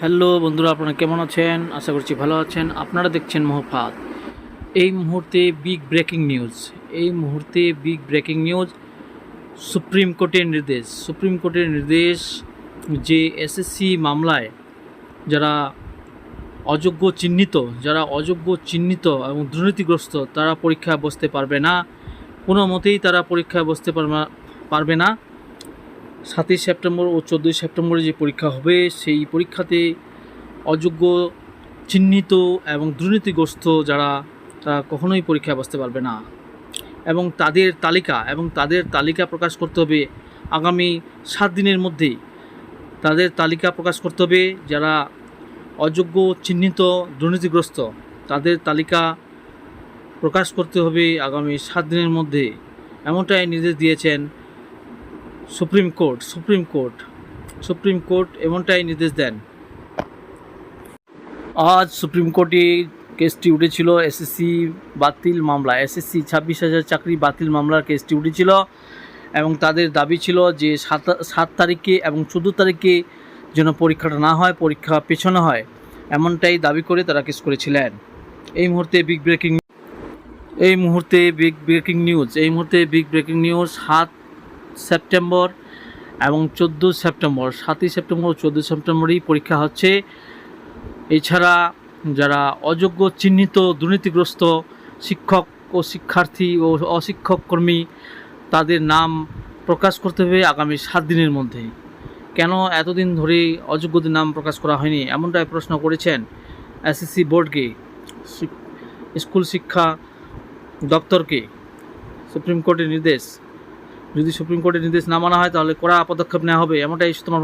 Hello বন্ধুরা, আপনারা কেমন আছেন? আশা করছি ভালো আছেন। আপনারা দেখছেন মহফাত। এই মুহূর্তে বিগ ব্রেকিং নিউজ এই মুহূর্তে বিগ ব্রেকিং নিউজ সুপ্রিম কোর্টের নির্দেশ। সুপ্রিম কোর্টের নির্দেশ যে এসএসসি মামলায় যারা অযোগ্য চিহ্নিত, যারা অযোগ্য চিহ্নিত এবং দুর্নীতিগ্রস্ত, তারা পরীক্ষায় বসতে পারবে না। কোনো মতেই তারা পরীক্ষায় বসতে পারবে না- পারবে না। সাতই সেপ্টেম্বর ও চোদ্দোই সেপ্টেম্বরে যে পরীক্ষা হবে, সেই পরীক্ষাতে অযোগ্য, চিহ্নিত এবং দুর্নীতিগ্রস্ত যারা, তারা কখনোই পরীক্ষায় বসতে পারবে না। এবং তাদের তালিকা, এবং তাদের তালিকা প্রকাশ করতে হবে আগামী সাত দিনের মধ্যেই। তাদের তালিকা প্রকাশ করতে হবে যারা অযোগ্য, চিহ্নিত, দুর্নীতিগ্রস্ত, তাদের তালিকা প্রকাশ করতে হবে আগামী সাত দিনের মধ্যে। এমনটাই নির্দেশ দিয়েছেন supreme court supreme court supreme court এমনটাই নির্দেশ দেন। আজ সুপ্রিম কোর্টে কেসটি উঠেছিল এসএসসি বাতিল মামলা এসএসসি ছাব্বিশ হাজার চাকরি বাতিল মামলার কেসটি উঠেছিল এবং তাদের দাবি ছিল যে সাত সাত তারিখে এবং চোদ্দ তারিখে যেন পরীক্ষাটা না হয়, পরীক্ষা পেছনে হয়, এমনটাই দাবি করে তারা কেস করেছিলেন। এই মুহূর্তে বিগ ব্রেকিং এই মুহূর্তে বিগ ব্রেকিং নিউজ এই মুহূর্তে বিগ ব্রেকিং নিউজ সাত সেপ্টেম্বর এবং চোদ্দ সেপ্টেম্বর, সাতই সেপ্টেম্বর চোদ্দ সেপ্টেম্বরেই পরীক্ষা হচ্ছে। এছাড়া যারা অযোগ্য, চিহ্নিত, দুর্নীতিগ্রস্ত শিক্ষক ও শিক্ষার্থী ও অশিক্ষক কর্মী, তাদের নাম প্রকাশ করতে হবে আগামী সাত দিনের মধ্যে। কেন এতদিন ধরে অযোগ্যদের নাম প্রকাশ করা হয়নি? এমনটাই প্রশ্ন করেছেন এসএসসি বোর্ডকে, স্কুল শিক্ষা দপ্তরকে, সুপ্রিম কোর্টের নির্দেশ। যদি সুপ্রিম কোর্টের নির্দেশ না মানা হয় তাহলে কড়া পদক্ষেপ নেওয়া হবে এমনটাই তোমার